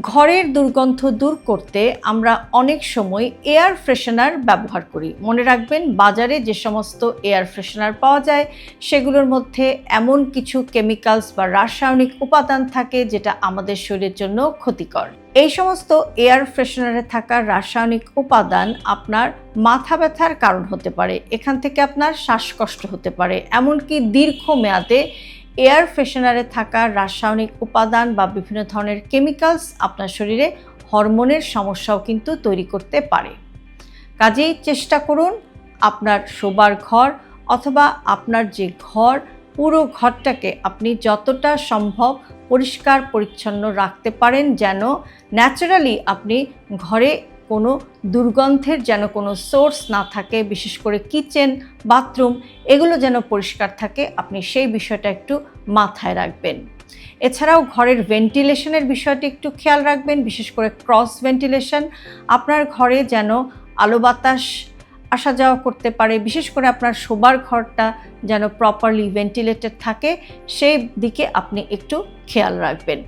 ঘরের দুর্গন্ধ দূর করতে আমরা অনেক সময় এয়ার ফ্রেশনার ব্যবহার করি। মনে রাখবেন, বাজারে যে সমস্ত এয়ার ফ্রেশনার পাওয়া যায়, সেগুলোর মধ্যে এমন কিছু কেমিক্যালস বা রাসায়নিক উপাদান থাকে যেটা আমাদের শরীরের জন্য ক্ষতিকর। এই সমস্ত এয়ার ফ্রেশনারে থাকা রাসায়নিক উপাদান আপনার মাথা ব্যথার কারণ হতে পারে, এখান থেকে আপনার শ্বাসকষ্ট হতে পারে, এমনকি দীর্ঘমেয়াদে এয়ার ফ্রেশনারে থাকা রাসায়নিক উপাদান বা বিভিন্ন ধরনের কেমিক্যালস আপনার শরীরে হরমোনের সমস্যাও কিন্তু তৈরি করতে পারে। কাজেই চেষ্টা করুন আপনার শোবার ঘর অথবা আপনার যে ঘর, পুরো ঘরটাকে আপনি যতটা সম্ভব পরিষ্কার পরিচ্ছন্ন রাখতে পারেন যেন ন্যাচারালি আপনি ঘরে কোনো দুর্গন্ধের যেন কোনো সোর্স না থাকে, বিশেষ করে কিচেন বাথরুম এগুলো যেন পরিষ্কার থাকে, আপনি সেই বিষয়টা একটু মাথায় রাখবেন। এছাড়াও ঘরের ভেন্টিলেশনের বিষয়টি একটু খেয়াল রাখবেন, বিশেষ করে ক্রস ভেন্টিলেশন আপনার ঘরে যেন আলো বাতাস আসা যাওয়া করতে পারে, বিশেষ করে আপনার শোবার ঘরটা যেন প্রপারলি ভেন্টিলেটেড থাকে, সেই দিকে আপনি একটু খেয়াল রাখবেন।